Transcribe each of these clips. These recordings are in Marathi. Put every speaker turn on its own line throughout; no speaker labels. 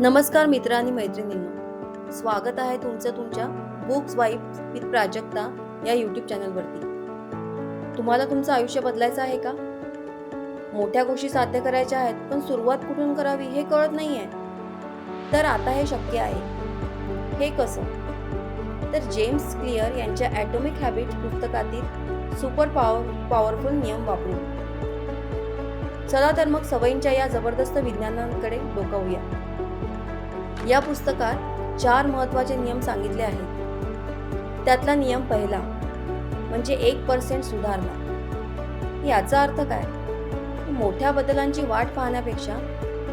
नमस्कार मित्र आणि मैत्रिणींनो. स्वागत आहे तुमचं तुमच्या बुक्स वाईफ विथ प्राजक्ता या यूट्यूब चॅनलवरती तुम्हाला तुमचं आयुष्य बदलायचं आहे का? मोठ्या गोष्टी साध्य करायच्या आहेत पण सुरुवात कुठून करावी हे कळत नाही आहे तर आता हे शक्य आहे. हे कसं? तर जेम्स क्लिअर यांच्या ॲटॉमिक हॅबिट पुस्तकातील सुपर पॉवर पॉवरफुल नियम वापरून. चला तर मग सवयींच्या या जबरदस्त विज्ञानांकडे डोकावूया. या पुस्तकात चार महत्त्वाचे नियम सांगितले आहेत. त्यातला नियम पहिला म्हणजे एक पर्सेंट सुधारणा. याचा अर्थ काय? मोठ्या बदलांची वाट पाहण्यापेक्षा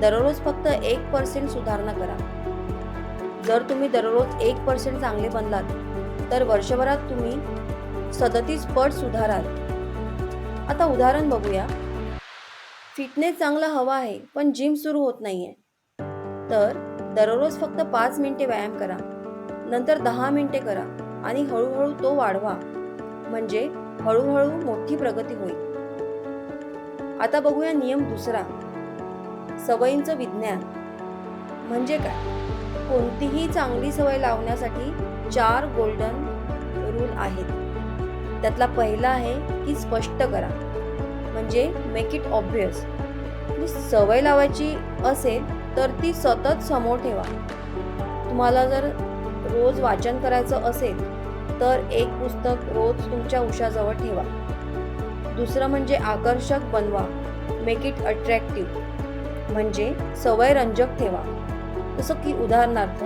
दररोज फक्त एक पर्सेंट सुधारणा करा. जर तुम्ही दररोज एक पर्सेंट चांगले बनलात तर वर्षभरात तुम्ही सदतीस पट सुधाराल. आता उदाहरण बघूया. फिटनेस चांगला हवा आहे पण जिम सुरू होत नाही आहे तर दररोज फक्त पाच मिनिटे व्यायाम करा. नंतर दहा मिनिटे करा आणि हळूहळू तो वाढवा. म्हणजे हळूहळू मोठी प्रगती होईल. आता बघूया नियम दुसरा. सवयींचं विज्ञान. म्हणजे काय? कोणतीही चांगली सवय लावण्यासाठी चार गोल्डन रूल आहेत. त्यातला पहिला आहे की स्पष्ट करा. म्हणजे मेक इट ऑब्वियस सवय लावायची असेल तर ती सतत समोर ठेवा. तुम्हाला जर रोज वाचन करायचं असेल तर एक पुस्तक रोज तुमच्या उशाजवळ ठेवा. दुसरं म्हणजे आकर्षक बनवा. मेक इट अट्रॅक्टिव्ह म्हणजे सवय रंजक ठेवा. जसं की उदाहरणार्थ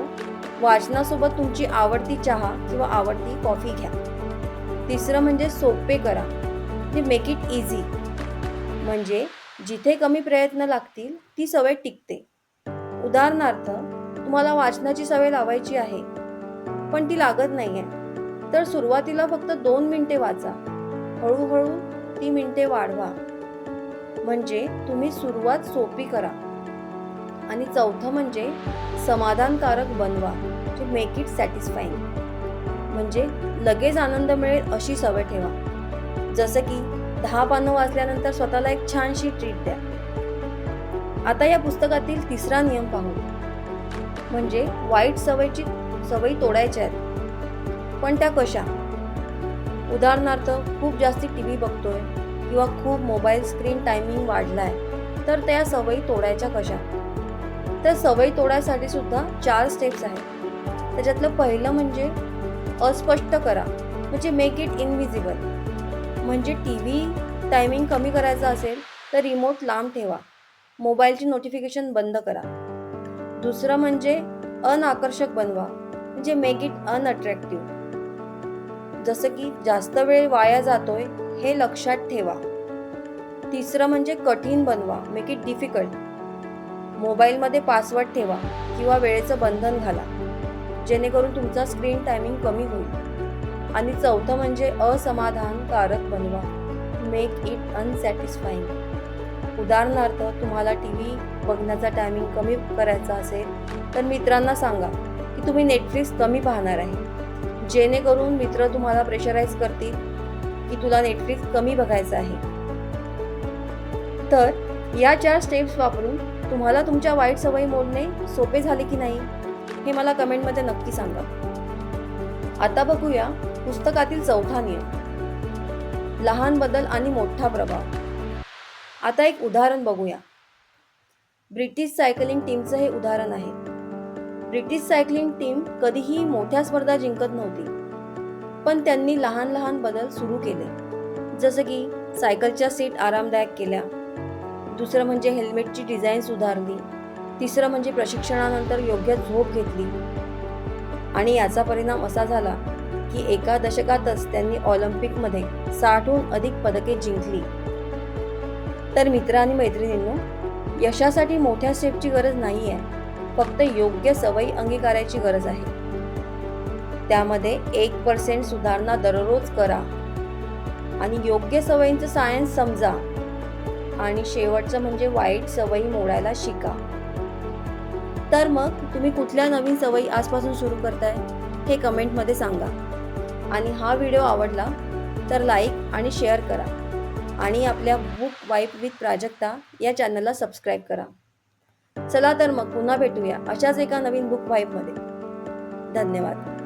वाचनासोबत तुमची आवडती चहा किंवा आवडती कॉफी घ्या. तिसरं म्हणजे सोपे करा. ते मेक इट इझी म्हणजे जिथे कमी प्रयत्न लागतील ती सवय टिकते. उदाहरणार्थ तुम्हाला वाचनाची सवय लावायची आहे पण ती लागत नाहीये. तर सुरुवातीला फक्त दोन मिनिटे वाचा. हळूहळू ती मिनिटे वाढवा. म्हणजे तुम्ही सुरुवात सोपी करा. आणि चौथं म्हणजे समाधानकारक बनवा. टू मेक इट सॅटिस्फाईंग म्हणजे लगेच आनंद मिळेल अशी सवय ठेवा. जसं की दहा पानं वाचल्यानंतर स्वतःला एक छानशी ट्रीट द्या. आता या पुस्तकातील तिसरा नियम पाहू. म्हणजे वाईट सवयची सवयी तोडायच्या आहेत. पण त्या कशा? उदाहरणार्थ खूप जास्ती टी व्ही बघतोय किंवा खूप मोबाईल स्क्रीन टायमिंग वाढलाय तर त्या सवयी तोडायच्या कशा? तर सवयी तोडायसाठी सुद्धा चार स्टेप्स आहेत. त्याच्यातलं पहिलं म्हणजे अस्पष्ट करा म्हणजे मेक इट इनविजिबल म्हणजे टी व्ही टायमिंग कमी करायचं असेल तर रिमोट लांब ठेवा. मोबाईलची नोटिफिकेशन बंद करा. दुसरं म्हणजे अनाकर्षक बनवा म्हणजे मेक इट अनअट्रॅक्टिव्ह जसं की जास्त वेळ वाया जातोय हे लक्षात ठेवा. तिसरं म्हणजे कठीण बनवा मेक इट डिफिकल्ट मोबाईलमध्ये पासवर्ड ठेवा किंवा वेळेचं बंधन घाला जेणेकरून तुमचा स्क्रीन टायमिंग कमी होईल. आणि चौथं म्हणजे असमाधानकारक बनवा मेक इट अनसॅटिस्फाईंग उदाहरणार्थ तुम्हाला टी व्ही बघण्याचा टायमिंग कमी करायचा असेल तर मित्रांना सांगा की तुम्ही नेटफ्लिक्स कमी पाहणार आहे. जेणेकरून मित्र तुम्हाला प्रेशराईज करतील की तुला नेटफ्लिक्स कमी बघायचं आहे. तर या चार स्टेप्स वापरून तुम्हाला तुमच्या वाईट सवयी मोडणे सोपे झाले की नाही हे मला कमेंटमध्ये नक्की सांगा. आता बघूया पुस्तकातील चौथा नियम. लहान बदल आणि मोठा प्रभाव. आता एक उदाहरण बघूया. ब्रिटिश सायकलिंग टीमचं हे उदाहरण आहे. ब्रिटिश सायकलिंग टीम कधीही मोठ्या स्पर्धा जिंकत नव्हती. पण त्यांनी लहान लहान बदल सुरू केले. जसं की सायकलच्या सीट आरामदायक केल्या. दुसरं म्हणजे हेल्मेटची डिझाईन सुधारली. तिसरं म्हणजे प्रशिक्षणानंतर योग्य झोप घेतली. आणि याचा परिणाम असा झाला की एका दशकातच त्यांनी ऑलिम्पिकमध्ये साठहून अधिक पदके जिंकली. तर मित्र आणि मैत्रिणींनो यशासाठी मोठ्या स्टेपची गरज नाही आहे फक्त योग्य सवयी अंगीकारायची गरज आहे. त्यामध्ये एक पर्सेंट सुधारणा दररोज करा. आणि योग्य सवयींचं सायन्स समजा. आणि शेवटचं म्हणजे वाईट सवयी मोडायला शिका. तर मग तुम्ही कुठल्या नवीन सवयी आजपासून सुरू करताय हे कमेंटमध्ये सांगा. आणि हा व्हिडिओ आवडला तर लाईक आणि शेअर करा. आणि आपल्या बुक वाईफ विथ प्राजक्ता या चॅनलला सबस्क्राईब करा. चला तर मग पुन्हा भेटूया अशाच एका नवीन बुक वाईफमध्ये. धन्यवाद.